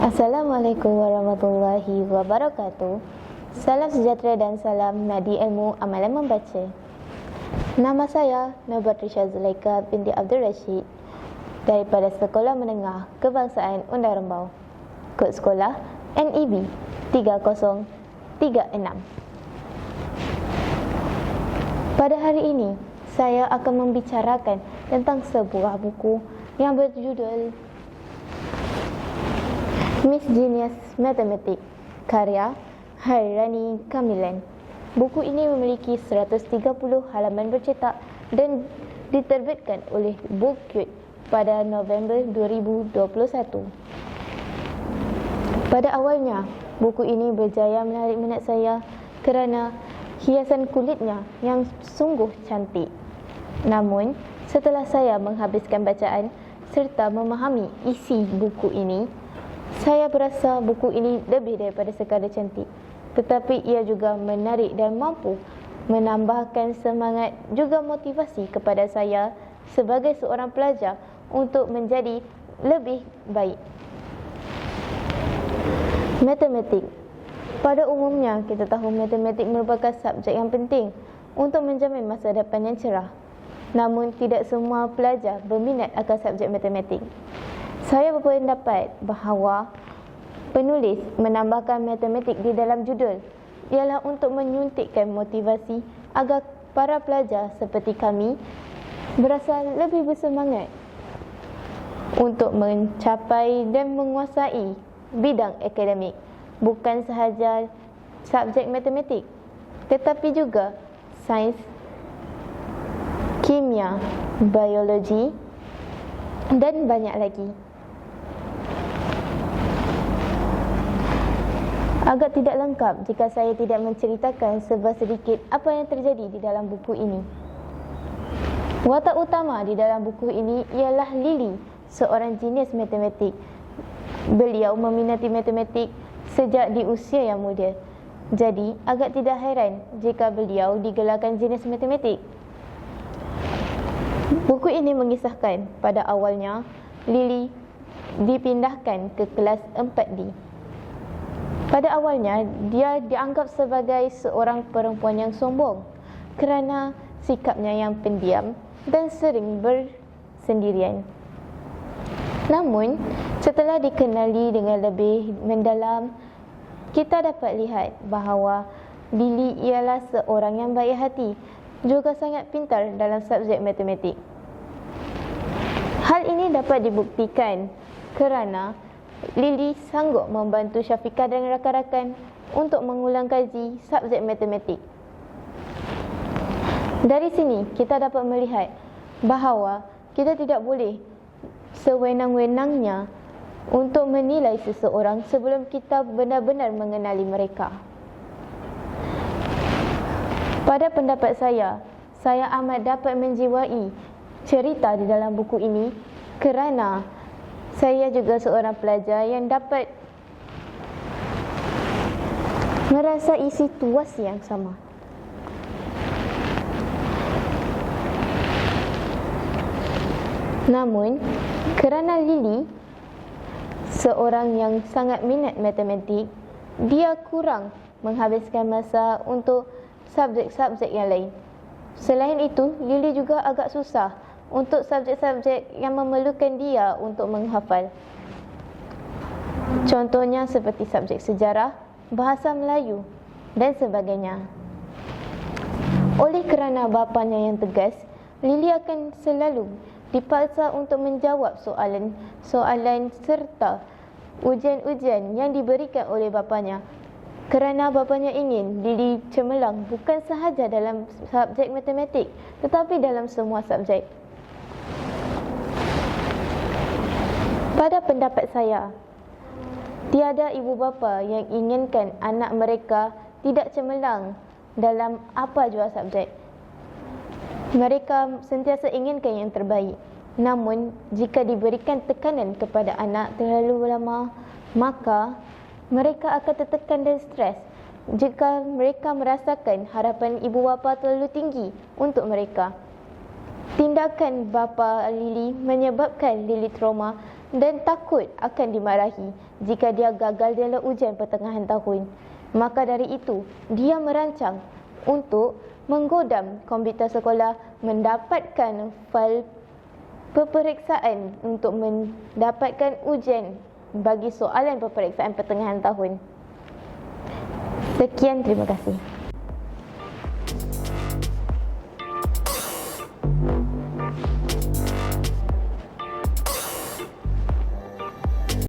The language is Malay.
Assalamualaikum warahmatullahi wabarakatuh. Salam sejahtera dan salam nadi ilmu amalan membaca. Nama saya Nabat Risha Zulaika binti Abdul Rashid daripada Sekolah Menengah Kebangsaan Undang Rembau. Kod sekolah NEB 3036. Pada hari ini, saya akan membicarakan tentang sebuah buku yang berjudul Miss Genius Mathematics karya Hairani Kamilan. Buku ini memiliki 130 halaman bercetak dan diterbitkan oleh Bookyard pada November 2021. Pada awalnya, buku ini berjaya menarik minat saya kerana hiasan kulitnya yang sungguh cantik. Namun, setelah saya menghabiskan bacaan serta memahami isi buku ini, saya berasa buku ini lebih daripada sekadar cantik tetapi ia juga menarik dan mampu menambahkan semangat juga motivasi kepada saya sebagai seorang pelajar untuk menjadi lebih baik. Matematik. Pada umumnya kita tahu matematik merupakan subjek yang penting untuk menjamin masa depan yang cerah. Namun tidak semua pelajar berminat akan subjek matematik. Saya berpendapat bahawa Penulis menambahkan matematik di dalam judul ialah untuk menyuntikkan motivasi agar para pelajar seperti kami berasa lebih bersemangat untuk mencapai dan menguasai bidang akademik bukan sahaja subjek matematik tetapi juga sains kimia biologi dan banyak lagi Agak tidak lengkap jika saya tidak menceritakan sebuah sedikit apa yang terjadi di dalam buku ini. Watak utama di dalam buku ini ialah Lily, seorang jenius matematik. Beliau meminati matematik sejak di usia yang muda. Jadi, agak tidak heran jika beliau digelarkan jenius matematik. Buku ini mengisahkan pada awalnya Lily dipindahkan ke kelas 4D. Pada awalnya, dia dianggap sebagai seorang perempuan yang sombong kerana sikapnya yang pendiam dan sering bersendirian. Namun, setelah dikenali dengan lebih mendalam, kita dapat lihat bahawa Lily ialah seorang yang baik hati, juga sangat pintar dalam subjek matematik. Hal ini dapat dibuktikan kerana Lily sanggup membantu Syafiqah dan rakan-rakan untuk mengulang kaji subjek matematik. Dari sini kita dapat melihat bahawa kita tidak boleh sewenang-wenangnya untuk menilai seseorang sebelum kita benar-benar mengenali mereka. Pada pendapat saya, saya amat dapat menjiwai cerita di dalam buku ini kerana saya juga seorang pelajar yang dapat merasai situasi yang sama. Namun, kerana Lily seorang yang sangat minat matematik, dia kurang menghabiskan masa untuk subjek-subjek yang lain. Selain itu, Lily juga agak susah untuk subjek-subjek yang memerlukan dia untuk menghafal. Contohnya seperti subjek sejarah, bahasa Melayu dan sebagainya. Oleh kerana bapanya yang tegas, Lily akan selalu dipaksa untuk menjawab soalan-soalan serta ujian-ujian yang diberikan oleh bapanya kerana bapanya ingin Lily cemerlang bukan sahaja dalam subjek matematik tetapi dalam semua subjek. Pada pendapat saya, tiada ibu bapa yang inginkan anak mereka tidak cemerlang dalam apa jua subjek. Mereka sentiasa inginkan yang terbaik. Namun, jika diberikan tekanan kepada anak terlalu lama, maka mereka akan tertekan dan stres jika mereka merasakan harapan ibu bapa terlalu tinggi untuk mereka. Tindakan bapa Lily menyebabkan Lily trauma dan takut akan dimarahi jika dia gagal dalam ujian pertengahan tahun. Maka dari itu, dia merancang untuk menggodam komputer sekolah mendapatkan fail peperiksaan untuk mendapatkan ujian bagi soalan peperiksaan pertengahan tahun. Sekian, terima kasih.